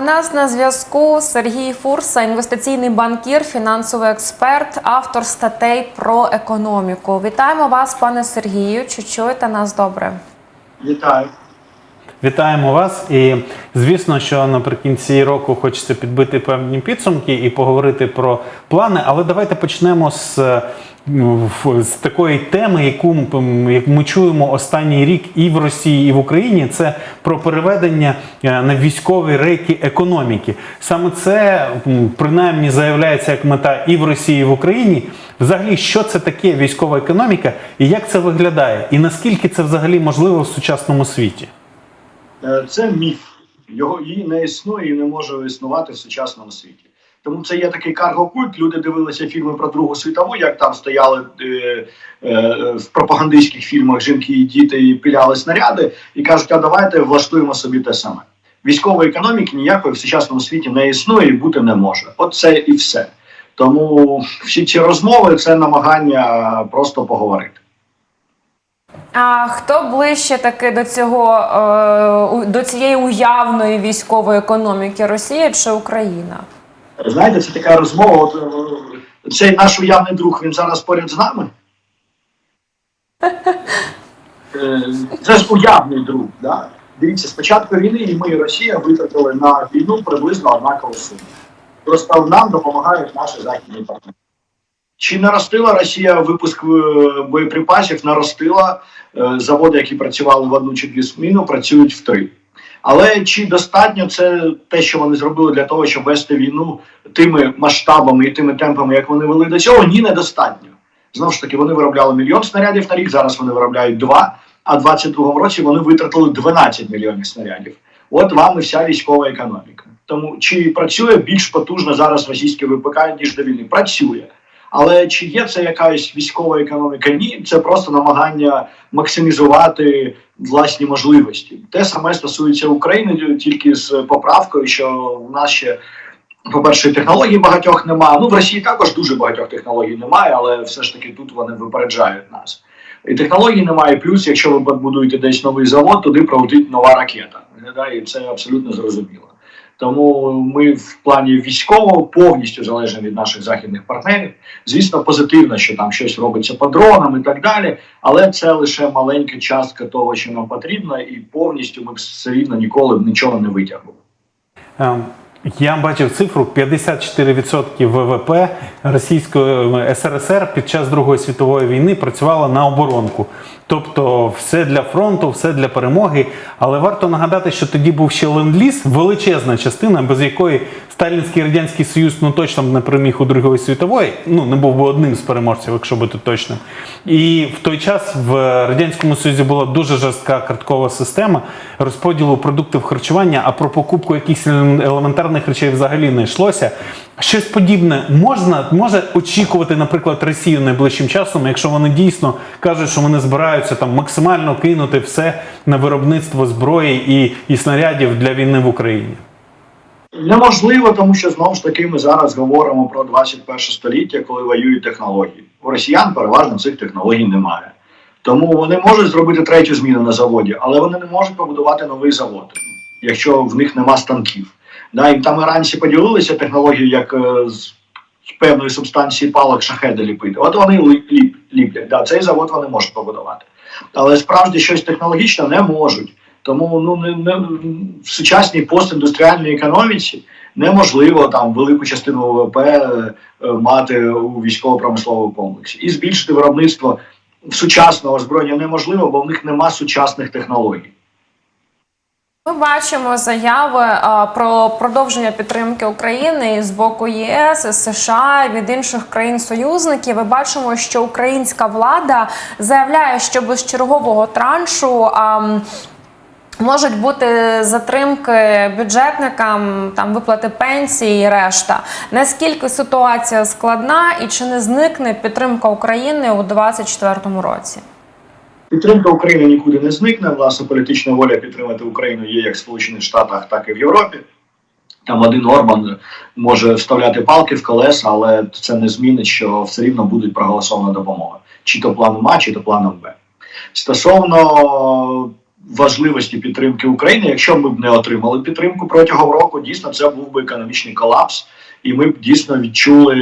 У нас на зв'язку Сергій Фурса, інвестиційний банкір, фінансовий експерт, автор статей про економіку. Вітаємо вас, пане Сергію. Чи чуєте нас добре? Вітаю. Вітаємо вас. І звісно, що наприкінці року хочеться підбити певні підсумки і поговорити про плани. Але давайте почнемо з, з такої теми, яку ми чуємо останній рік і в Росії, і в Україні. Це про переведення е, на військові рейки економіки. Саме це принаймні заявляється як мета і в Росії, і в Україні. Взагалі, що це таке військова економіка, і як це виглядає, і наскільки це взагалі можливо в сучасному світі? Е, Це міф. Його її не існує і не може існувати в сучасному світі. Тому це є такий карго-культ. Люди дивилися фільми про Другу світову, як там стояли е, е, в пропагандистських фільмах жінки і діти і пиляли снаряди, і кажуть, а давайте влаштуємо собі те саме. Військової економіки ніякої в сучасному світі не існує і бути не може. От це і все. Тому всі ці розмови це намагання просто поговорити. А хто ближче таки до цього е, до цієї уявної військової економіки Росія чи Україна? Знаєте, це така розмова. От, е, цей наш уявний друг, він зараз поряд з нами. Е, Це ж уявний друг. Да? Дивіться, з початку війни і ми, і Росія витратили на війну приблизно однакову суму. Просто нам допомагають наші західні партнери. Чи наростила Росія випуск е, боєприпасів? Наростила Е, заводи, які працювали в одну чи дві зміну, працюють в три. Але чи достатньо це те, що вони зробили для того, щоб вести війну тими масштабами і тими темпами, як вони вели до цього? Ні, недостатньо. Знову ж таки, вони виробляли мільйон снарядів на рік. Зараз вони виробляють два. А в 22-му році вони витратили 12 мільйонів снарядів. От вам і вся військова економіка. Тому чи працює більш потужно зараз російське ВПК ніж до війни? Працює. Але чи є це якась військова економіка? Ні, це просто намагання максимізувати власні можливості. Те саме стосується України, тільки з поправкою, що в нас ще. По-перше, технологій багатьох немає. Ну в Росії також дуже багатьох технологій немає, але все ж таки тут вони випереджають нас. І технологій немає. Плюс, якщо ви будуєте десь новий завод, туди пролетить нова ракета. І це абсолютно зрозуміло. Тому ми в плані військового повністю залежимо від наших західних партнерів. Звісно, позитивно, що там щось робиться по дронам і так далі, але це лише маленька частка того, що нам потрібно, і повністю ми все рівно ніколи нічого не витягнули. Я бачив цифру 54% ВВП Російської е, СРСР під час Другої світової війни працювало на оборонку. Тобто все для фронту, все для перемоги. Але варто нагадати, що тоді був ще ленд-ліз, величезна частина, без якої Сталінський радянський Союз ну точно б не переміг у Другої світової, ну не був би одним з переможців, якщо бути точним. І в той час в радянському союзі була дуже жорстка карткова система розподілу продуктів харчування, а про покупку якихось елементарних речей взагалі не йшлося. Щось подібне можна може очікувати, наприклад, Росію найближчим часом, якщо вони дійсно кажуть, що вони збираються там максимально кинути все на виробництво зброї і, і снарядів для війни в Україні. Неможливо, тому що знову ж таки ми зараз говоримо про 21 століття, коли воюють технології. У росіян переважно цих технологій немає. Тому вони можуть зробити третю зміну на заводі, але вони не можуть побудувати новий завод, якщо в них нема станків. Да, і там іранці поділилися технологією, як е, з певної субстанції палок шахеди ліпити. От вони ліп, ліплять. Да, цей завод вони можуть побудувати. Але справді щось технологічне не можуть. Тому ну не, не в сучасній постіндустріальній економіці неможливо там велику частину ВВП е, е, мати у військово-промисловому комплексі і збільшити виробництво сучасного озброєння неможливо, бо в них нема сучасних технологій. Ми бачимо заяви про продовження підтримки України з боку ЄС, США від інших країн-союзників. Ми бачимо, що українська влада заявляє, що без чергового траншу. А, Можуть бути затримки бюджетникам, там виплати пенсії і решта. Наскільки ситуація складна і чи не зникне підтримка України у 2024 році? Підтримка України нікуди не зникне. Власне, політична воля підтримати Україну є як в Сполучених Штатах, так і в Європі. Там один Орбан може вставляти палки в колеса, але це не змінить, що все рівно будуть проголосована допомога. Чи то планом А, чи то планом Б. Стосовно важливості підтримки України. Якщо ми б не отримали підтримку протягом року, дійсно це був би економічний колапс, і ми б дійсно відчули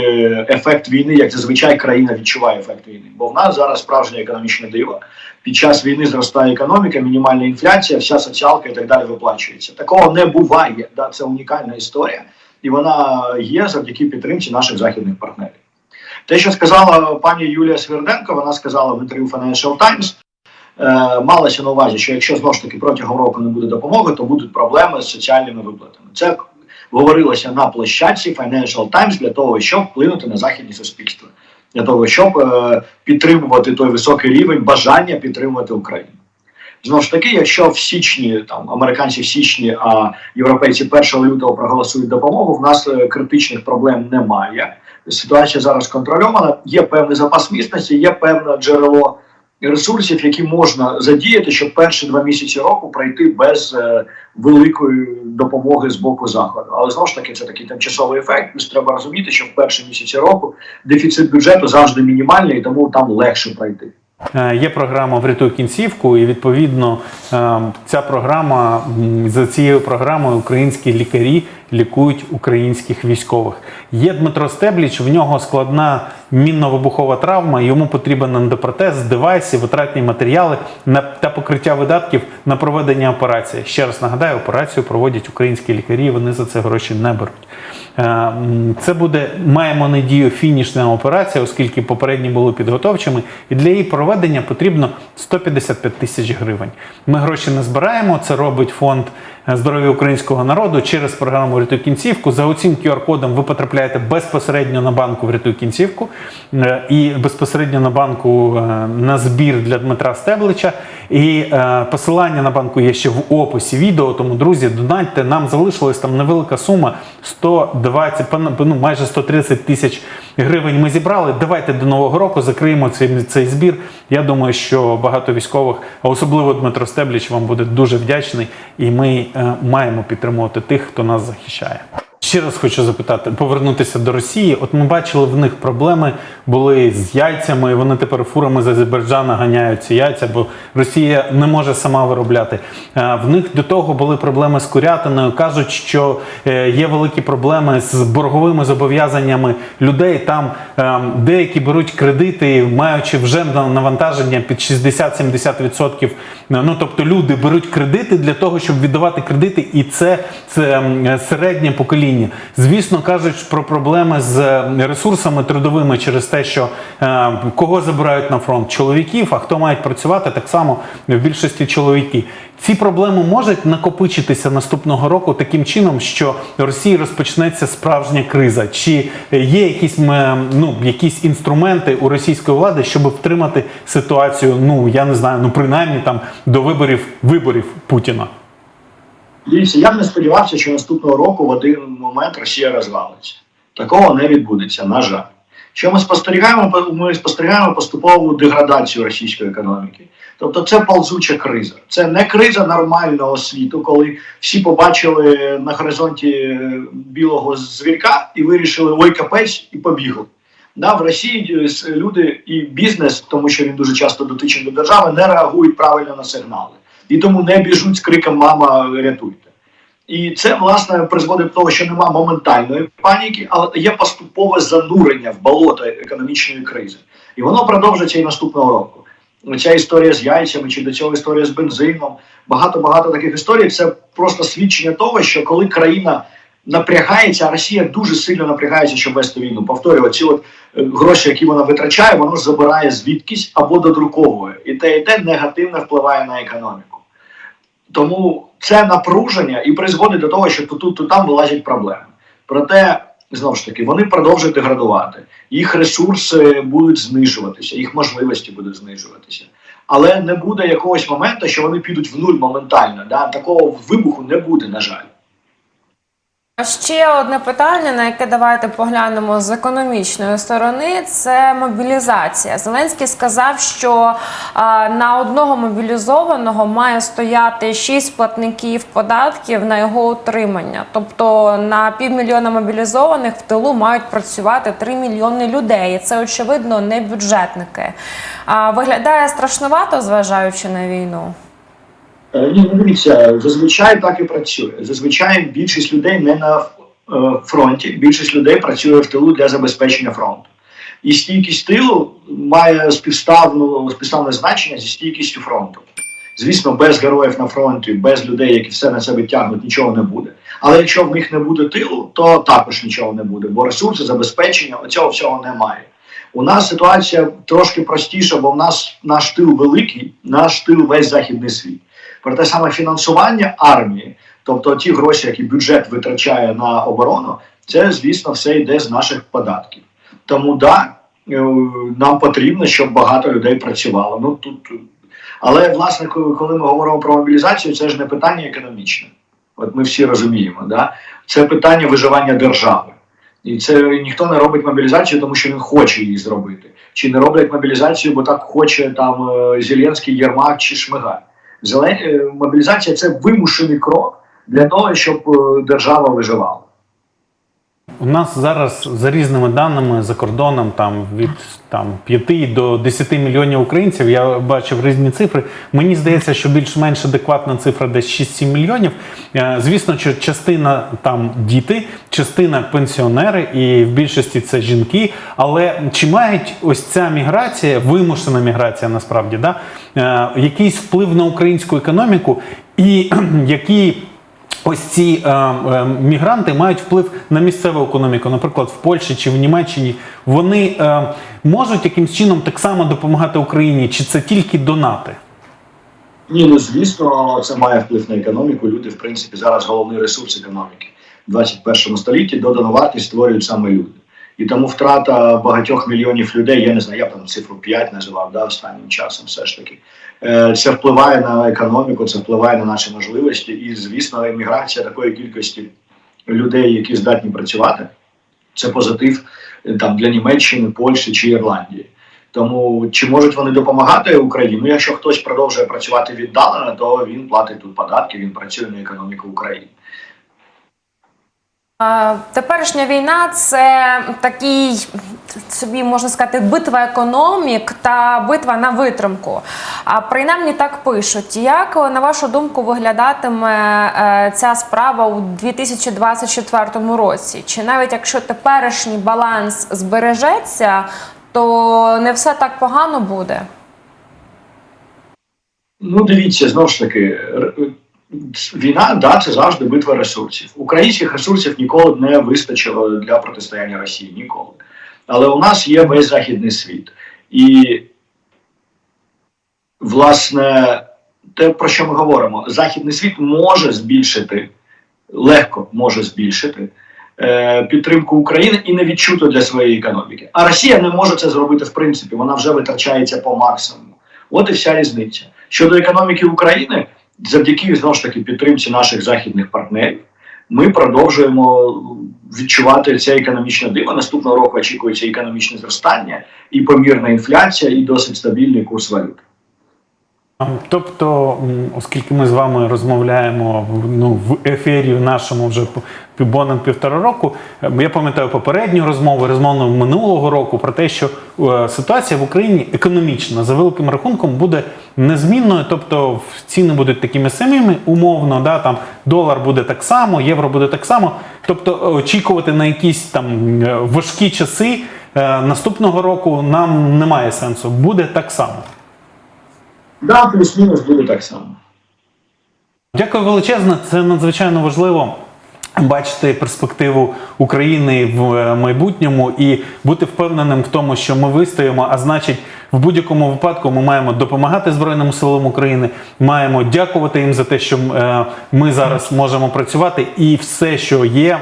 ефект війни, як зазвичай країна відчуває ефект війни. Бо в нас зараз справжнє економічне диво. Під час війни зростає економіка, мінімальна інфляція, вся соціалка і так далі виплачується. Такого не буває. Да? Це унікальна історія, і вона є завдяки підтримці наших західних партнерів. Те, що сказала пані Юлія Сверденко, вона сказала в інтерв'ю Financial Times, е, малося на увазі, що якщо знову ж таки протягом року не буде допомоги, то будуть проблеми з соціальними виплатами. Це говорилося на площадці Financial Times для того, щоб вплинути на західні суспільства, для того, щоб е, підтримувати той високий рівень бажання підтримувати Україну. Знову ж таки, якщо в січні там американці в січні, а європейці 1 лютого проголосують допомогу, в нас е, критичних проблем немає. Ситуація зараз контрольована. Є певний запас міцності, є певне джерело ресурсів, які можна задіяти, щоб перші два місяці року пройти без е, великої допомоги з боку заходу. Але знову ж таки, це такий тимчасовий ефект. Тобто треба розуміти, що в перші місяці року дефіцит бюджету завжди мінімальний, і тому там легше пройти. Е, Є програма Врятуй кінцівку, і відповідно е, ця програма за цією програмою українські лікарі лікують українських військових. Є Дмитро Стебліч, в нього складна мінно-вибухова травма. Йому потрібен ендопротез, девайси, витратні матеріали та покриття видатків на проведення операції. Ще раз нагадаю, операцію проводять українські лікарі. Вони за це гроші не беруть. Е, Це буде маємо надію фінішна операція, оскільки попередні були підготовчими, і для її проведення потрібно 155 тисяч гривень. Ми гроші не збираємо. Це робить фонд здоров'я українського народу через програму Врятуй кінцівку. За оцим QR-кодом ви потрапляєте безпосередньо на банку Врятуй кінцівку е, і безпосередньо на банку е, на збір для Дмитра Стеблича. І е, посилання на банку є ще в описі відео. Тому, друзі, донатьте. Нам залишилась там невелика сума 120, пан- ну, майже 130 тисяч гривень. Ми зібрали. Давайте до нового року закриємо цей, цей збір. Я думаю, що багато військових, а особливо Дмитро Стебліч, вам буде дуже вдячний, і ми е, маємо підтримувати тих, хто нас захищає. Ще раз хочу запитати, повернутися до Росії. От ми бачили, в них проблеми були з яйцями. і Вони тепер фурами з Азербайджана ганяють ці яйця, бо Росія не може сама виробляти. Е, В них до того були проблеми з курятиною. Кажуть, що е, є великі проблеми з борговими зобов'язаннями людей. Там е, деякі беруть кредити, маючи вже навантаження під 60-70%. Ну тобто люди беруть кредити для того, щоб віддавати кредити, і це, це середнє покоління. Звісно, кажуть про проблеми з ресурсами трудовими через те, що е, кого забирають на фронт чоловіків, а хто мають працювати, так само в більшості чоловіки. Ці проблеми можуть накопичитися наступного року таким чином, що Росії розпочнеться справжня криза. Чи є якісь ну якісь інструменти у російської влади, щоб втримати ситуацію? Ну я не знаю, ну принаймні там до виборів виборів Путіна. Дивіться, я б не сподівався, що наступного року в один момент Росія розвалиться. Такого не відбудеться, на жаль. Що ми спостерігаємо? Ми спостерігаємо поступову деградацію російської економіки. Тобто це ползуча криза. Це не криза нормального світу, коли всі побачили на горизонті е, білого звірка і вирішили ой капець і побігли. Да, в Росії е, люди і бізнес, тому що він дуже часто дотичний до держави, не реагують правильно на сигнали. І тому не біжуть з криком Мама, рятуйте. І це власне призводить до того, що нема моментальної паніки, але є поступове занурення в болото економічної кризи. І воно продовжиться і наступного року. Ця історія з яйцями чи до цього історія з бензином. Багато багато таких історій. Це просто свідчення того, що коли країна напрягається, а Росія дуже сильно напрягається, щоб вести війну. Повторюю, ці от е, гроші, які вона витрачає, воно забирає звідкись або додруковує. І те, і те негативно впливає на економіку. Тому це напруження і призводить до того, що тут, то там вилазять проблеми. Проте, знову ж таки, вони продовжують деградувати, їх ресурси будуть знижуватися, їх можливості будуть знижуватися. Але не буде якогось моменту, що вони підуть в нуль моментально. Да? Такого вибуху не буде, на жаль. Ще одне питання, на яке давайте поглянемо з економічної сторони, це мобілізація. Зеленський сказав, що а, на одного мобілізованого має стояти 6 платників податків на його утримання. Тобто на півмільйона мобілізованих в тилу мають працювати 3 мільйони людей. Це очевидно не бюджетники. А, виглядає страшнувато, зважаючи на війну. Е, Ні, ну дивіться, зазвичай так і працює. Зазвичай більшість людей не на е, фронті, більшість людей працює в тилу для забезпечення фронту. І стійкість тилу має співставне значення зі стійкістю фронту. Звісно, без героїв на фронті, без людей, які все на себе тягнуть, нічого не буде. Але якщо в них не буде тилу, то також нічого не буде, бо ресурси, забезпечення цього всього немає. У нас ситуація трошки простіша, бо в нас наш тил великий, наш тил весь західний світ. Проте саме фінансування армії, тобто ті гроші, які бюджет витрачає на оборону, це звісно все йде з наших податків. Тому да, е, нам потрібно, щоб багато людей працювало. Ну тут, але власне, коли коли ми говоримо про мобілізацію, це ж не питання економічне. От ми всі розуміємо, да? це питання виживання держави. І це ніхто не робить мобілізацію, тому що він хоче її зробити. Чи не роблять мобілізацію, бо так хоче там е, Зеленський, Єрмак чи Шмигаль. Е, Мобілізація це вимушений крок для того, щоб е, держава виживала. У нас зараз за різними даними за кордоном там від там 5 до 10 мільйонів українців. Я бачив різні цифри. Мені здається, що більш-менш адекватна цифра десь 6-7 мільйонів. Е, Звісно, що частина там діти, частина пенсіонери, і в більшості це жінки. Але чи мають ось ця міграція, вимушена міграція насправді, да, е, якийсь вплив на українську економіку, і які Ось ці е, е, мігранти мають вплив на місцеву економіку, наприклад, в Польщі чи в Німеччині. Вони е, можуть якимсь чином так само допомагати Україні, чи це тільки донати? Ні, ну звісно, це має вплив на економіку. Люди, в принципі, зараз головний ресурс економіки. В 21 столітті додану вартість створюють саме люди. І тому втрата багатьох мільйонів людей, я не знаю, я там цифру 5 називав да, останнім часом, все ж таки. Е, Це впливає на економіку, це впливає на наші можливості. І, звісно, еміграція такої кількості людей, які здатні працювати, це позитив е, там для Німеччини, Польщі чи Ірландії. Тому чи можуть вони допомагати Україні? Ну, якщо хтось продовжує працювати віддалено, то він платить тут податки, він працює на економіку України. Теперішня війна це такий собі можна сказати битва економік та битва на витримку. А принаймні так пишуть. Як на вашу думку виглядатиме е, ця справа у 2024 році? Чи навіть якщо теперішній баланс збережеться, то не все так погано буде? Ну, дивіться, знову ж таки, війна, да, це завжди битва ресурсів. Українських ресурсів ніколи не вистачило для протистояння Росії. Ніколи. Але у нас є весь західний світ. І, власне, те, про що ми говоримо, західний світ може збільшити, легко може збільшити е, підтримку України і не відчуто для своєї економіки. А Росія не може це зробити в принципі, вона вже витрачається по максимуму. От і вся різниця. Щодо економіки України, завдяки знову ж таки підтримці наших західних партнерів, ми продовжуємо відчувати це економічне диво. Наступного року очікується економічне зростання і помірна інфляція, і досить стабільний курс валют. Тобто, оскільки ми з вами розмовляємо в- ну, в ефірі нашому вже понад півтора року, е, я пам'ятаю попередню розмову, розмову минулого року про те, що е, ситуація в Україні економічна за великим рахунком буде незмінною, тобто ціни будуть такими самими, умовно, да, там долар буде так само, євро буде так само. Тобто очікувати на якісь там важкі часи е, наступного року нам немає сенсу, буде так само. Да, плюс-мінус буде так само. Дякую величезно. Це надзвичайно важливо. Бачити перспективу України в е, майбутньому і бути впевненим в тому, що ми вистоїмо. А значить, в будь-якому випадку ми маємо допомагати Збройним силам України, маємо дякувати їм за те, що е, ми зараз можемо працювати, і все, що є,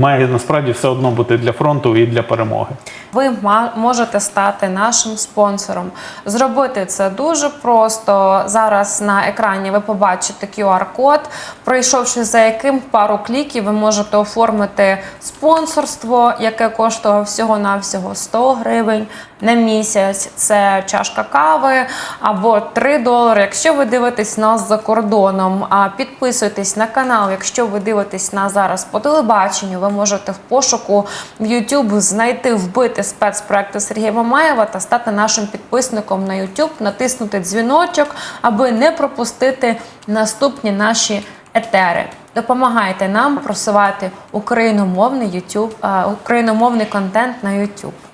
має насправді все одно бути для фронту і для перемоги. Ви можете стати нашим спонсором. Зробити це дуже просто. Зараз на екрані ви побачите QR-код, пройшовши за яким пару кліків, ви можете оформити спонсорство, яке коштує всього-навсього 100 гривень. На місяць це чашка кави або 3 долари. Якщо ви дивитесь нас за кордоном, підписуйтесь на канал. Якщо ви дивитесь нас зараз по телебаченню, ви можете в пошуку в YouTube знайти вбити спецпроекти Сергія Мамаєва та стати нашим підписником на YouTube, натиснути дзвіночок, аби не пропустити наступні наші етери. Допомагайте нам просувати україномовний YouTube, україномовний контент на YouTube.